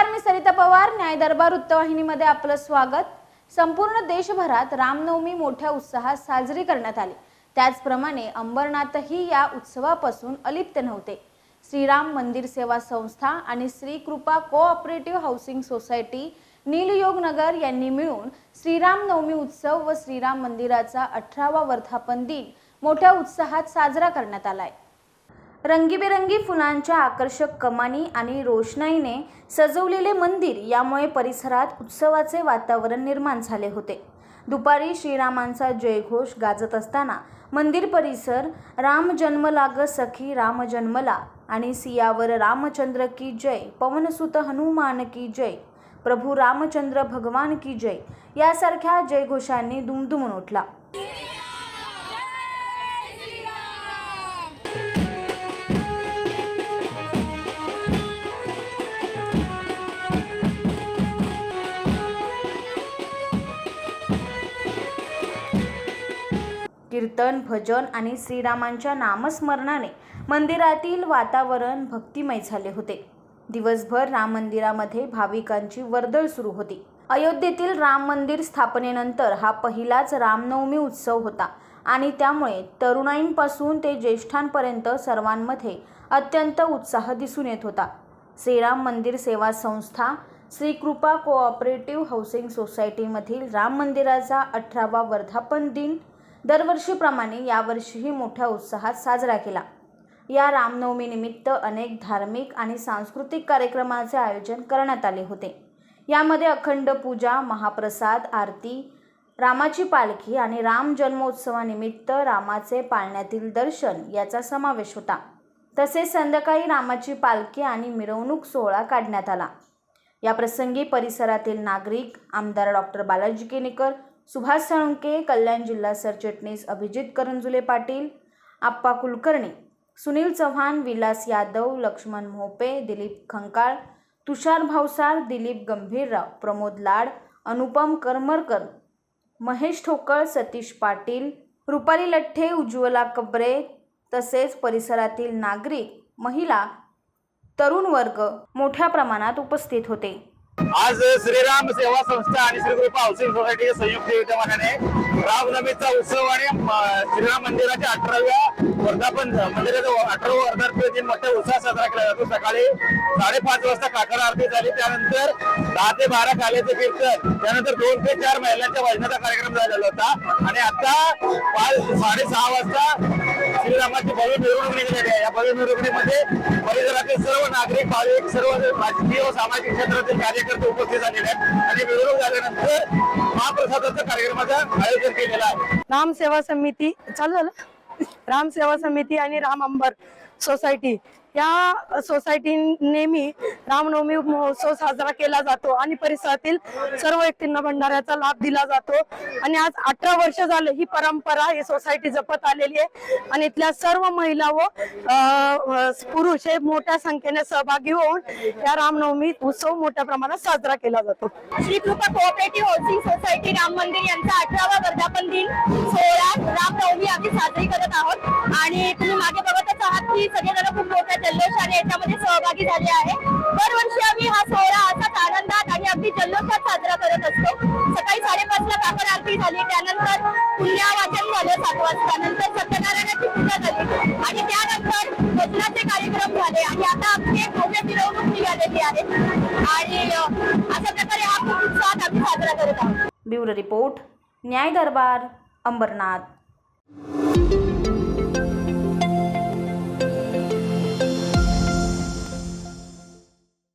नमस्कार मी सरिता पवार न्याय दरबार वृत्तवाहिनीमध्ये आपलं स्वागत. संपूर्ण देशभरात रामनवमी मोठ्या उत्साहात साजरी करण्यात आली. त्याचप्रमाणे अंबरनाथही या उत्सवापासून अलिप्त नव्हते. श्रीराम मंदिर सेवा संस्था आणि Shri Krupa cooperative housing society Neelyog Nagar यांनी मिळून श्रीराम नवमी उत्सव व श्रीराम मंदिराचा अठरावा वर्धापन दिन मोठ्या उत्साहात साजरा करण्यात आलाय. रंगीबेरंगी फुलांच्या आकर्षक कमानी आणि रोषणाईने सजवलेले मंदिर यामुळे परिसरात उत्सवाचे वातावरण निर्माण झाले होते. दुपारी श्रीरामांचा जयघोष गाजत असताना मंदिर परिसर राम जन्म सखी राम जन्मला आणि सियावर रामचंद्र की जय पवनसुत हनुमान की जय प्रभू रामचंद्र भगवान की जय यासारख्या जयघोषांनी दुमदुमून उठला. कीर्तन भजन आणि श्रीरामांच्या नामस्मरणाने मंदिरातील वातावरण भक्तिमय झाले होते. दिवसभर राम मंदिरामध्ये भाविकांची वर्दळ सुरू होती. अयोध्येतील राम मंदिर स्थापनेनंतर हा पहिलाच रामनवमी उत्सव होता आणि त्यामुळे तरुणाईंपासून ते ज्येष्ठांपर्यंत सर्वांमध्ये अत्यंत उत्साह दिसून येत होता. श्रीराम मंदिर सेवा संस्था श्री कृपा कोऑपरेटिव्ह हाऊसिंग सोसायटीमधील राम मंदिराचा अठरावा वर्धापन दिन दरवर्षीप्रमाणे यावर्षीही मोठ्या उत्साहात साजरा केला. या रामनवमीनिमित्त अनेक धार्मिक आणि सांस्कृतिक कार्यक्रमाचे आयोजन करण्यात आले होते. यामध्ये अखंड पूजा महाप्रसाद आरती रामाची पालखी आणि राम जन्मोत्सवानिमित्त रामाचे पाळण्यातील दर्शन याचा समावेश होता. तसेच संध्याकाळी रामाची पालखी आणि मिरवणूक सोहळा काढण्यात आला. या प्रसंगी परिसरातील नागरिक आमदार डॉक्टर बालाजी केनेकर सुभाष साळुंके कल्याण जिल्हा सरचिटणीस अभिजित करंजुले पाटील आप्पा कुलकर्णी सुनील चव्हाण विलास यादव लक्ष्मण मोपे दिलीप खंकाळ तुषार भावसार दिलीप गंभीरराव प्रमोद लाड अनुपम करमरकर महेश ठोकळ सतीश पाटील रुपाली लठ्ठे उज्ज्वला कबरे तसेच परिसरातील नागरिक महिला तरुण वर्ग मोठ्या प्रमाणात उपस्थित होते. आज श्रीराम सेवा संस्था आणि श्री कृपा हाऊसिंग सोसायटीच्या संयुक्त विद्यमानाने रामनवमीचा उत्सव आणि श्रीराम मंदिराच्या अठराव्या वर्धापन म्हणजे मंदिराचा अठरावा वर्धापन दिन मोठ्या उत्साहात साजरा केला जातो. सकाळी साडेपाच वाजता काकड आरती झाली. त्यानंतर दहा ते बारा काल्याचं कीर्तन. त्यानंतर दोन ते चार महिलांच्या भजनाचा कार्यक्रम झालेला होता. आणि आता पाच साडेसहा वाजता ग्रामाची भव्य मिरवणूक निघालेली आहे. या भव्य मिरवणुकीमध्ये परिसरातील सर्व नागरिक भाविक सर्व राजकीय व सामाजिक क्षेत्रातील कार्यकर्ते उपस्थित झालेले आहेत. आणि मिरवणूक झाल्यानंतर महाप्रसादाच्या कार्यक्रमाचं आयोजन केलेलं आहे. नाम सेवा समिती. चालू झालं? राम सेवा समिती आणि राम अंबर सोसायटी. या सोसायटी नेहमी रामनवमी महोत्सव साजरा केला जातो आणि परिसरातील सर्व व्यक्तींना भंडाऱ्याचा लाभ दिला जातो. आणि आज अठरा वर्ष झाले ही परंपरा ही सोसायटी जपत आलेली आहे. आणि इथल्या सर्व महिला व पुरुष हे मोठ्या संख्येने सहभागी होऊन या रामनवमी उत्सव मोठ्या प्रमाणात साजरा केला जातो. Shri Krupa cooperative housing society Ram मंदिर यांचा अठरावा वर्धापन दिन सोहळा रामनवमी आम्ही साजरी करत आहोत. आणि तुम्ही मागे बघतच आहात की सगळेजण खूप मोठ्या जल्लोषाने याच्यामध्ये सहभागी झाले आहे. दरवर्षी आम्ही हा सोहळा असाच आनंदात आणि अगदी जल्लोषात साजरा करत असतो. सकाळी साडेपाच ला काकड आरती झाली त्यानंतर पुण्यावाचन झालं सात वाजता. नंतर सत्यनारायणाची पूजा झाली आणि त्यानंतर भजनाचे कार्यक्रम झाले. आणि आता आमची एक भव्य मिरवणूक निघालेली आहे. आणि अशा प्रकारे हा खूप उत्साहात आम्ही साजरा करत आहोत. ब्युरो रिपोर्ट न्याय दरबार अंबरनाथ. you